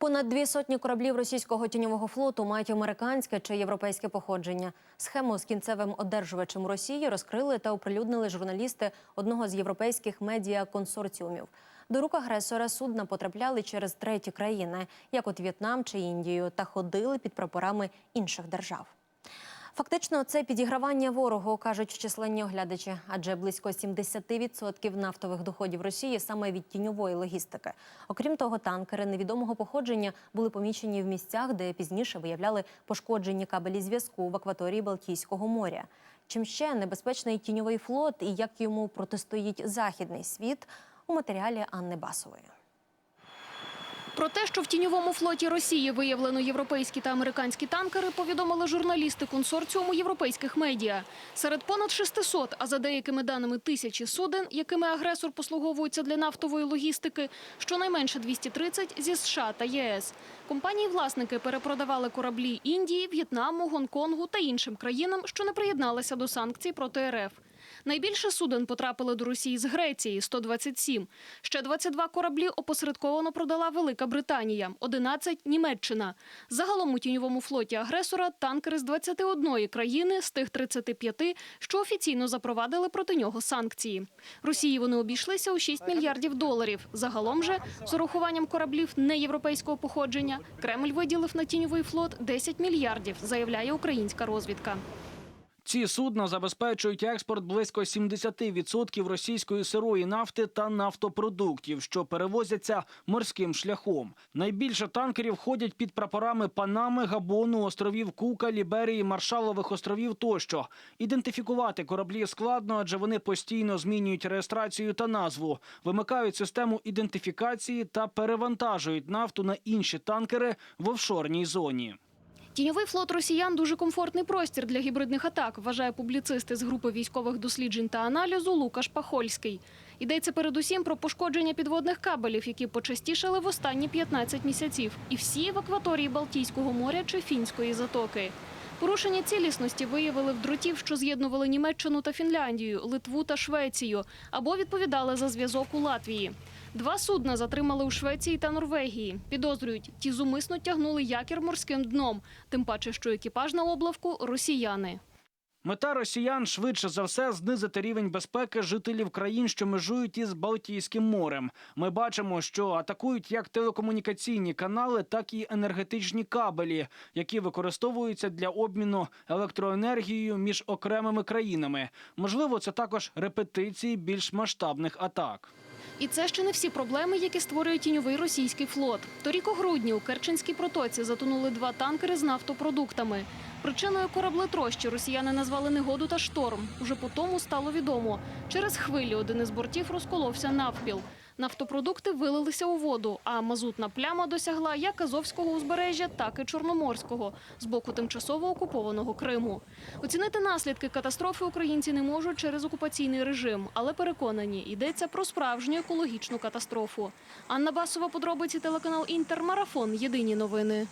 Понад дві сотні кораблів російського тіньового флоту мають американське чи європейське походження. Схему з кінцевим одержувачем Росії розкрили та оприлюднили журналісти одного з європейських медіа-консорціумів. До рук агресора судна потрапляли через треті країни, як от В'єтнам чи Індію, та ходили під прапорами інших держав. Фактично, це підігравання ворогу, кажуть численні оглядачі, адже близько 70% нафтових доходів Росії саме від тіньової логістики. Окрім того, танкери невідомого походження були помічені в місцях, де пізніше виявляли пошкоджені кабелі зв'язку в акваторії Балтійського моря. Чим ще небезпечний тіньовий флот і як йому протистоїть західний світ у матеріалі Анни Басової. Про те, що в тіньовому флоті Росії виявлено європейські та американські танкери, повідомили журналісти консорціуму європейських медіа. Серед понад 600, а за деякими даними тисячі суден, якими агресор послуговується для нафтової логістики, щонайменше 230 зі США та ЄС. Компанії-власники перепродавали кораблі Індії, В'єтнаму, Гонконгу та іншим країнам, що не приєдналися до санкцій проти РФ. Найбільше суден потрапили до Росії з Греції – 127. Ще 22 кораблі опосередковано продала Велика Британія, 11 – Німеччина. Загалом у тіньовому флоті агресора танкери з 21 країни з тих 35, що офіційно запровадили проти нього санкції. Росії вони обійшлися у 6 мільярдів доларів. Загалом же, з урахуванням кораблів неєвропейського походження, Кремль виділив на тіньовий флот 10 мільярдів, заявляє українська розвідка. Ці судна забезпечують експорт близько 70% російської сирої нафти та нафтопродуктів, що перевозяться морським шляхом. Найбільше танкерів ходять під прапорами Панами, Габону, островів Кука, Ліберії, Маршалових островів тощо. Ідентифікувати кораблі складно, адже вони постійно змінюють реєстрацію та назву, вимикають систему ідентифікації та перевантажують нафту на інші танкери в офшорній зоні. Тіньовий флот росіян дуже комфортний простір для гібридних атак, вважає публіцист із групи військових досліджень та аналізу Лукаш Пахольський. Йдеться передусім про пошкодження підводних кабелів, які почастішали в останні 15 місяців, і всі в акваторії Балтійського моря чи Фінської затоки. Порушення цілісності виявили в дротів, що з'єднували Німеччину та Фінляндію, Литву та Швецію, або відповідали за зв'язок у Латвії. Два судна затримали у Швеції та Норвегії. Підозрюють, ті зумисно тягнули якір морським дном, тим паче, що екіпаж на облавку росіяни. Мета росіян швидше за все знизити рівень безпеки жителів країн, що межують із Балтійським морем. Ми бачимо, що атакують як телекомунікаційні канали, так і енергетичні кабелі, які використовуються для обміну електроенергією між окремими країнами. Можливо, це також репетиції більш масштабних атак. І це ще не всі проблеми, які створює тіньовий російський флот. Торік у грудні у Керченській протоці затонули два танкери з нафтопродуктами. Причиною кораблетрощі росіяни назвали негоду та шторм. Уже по тому стало відомо. Через хвилі один із бортів розколовся навпіл. Нафтопродукти вилилися у воду, а мазутна пляма досягла як Азовського узбережжя, так і Чорноморського з боку тимчасово окупованого Криму. Оцінити наслідки катастрофи українці не можуть через окупаційний режим, але переконані, йдеться про справжню екологічну катастрофу. Анна Басова, подробиці телеканал Інтермарафон. Єдині новини.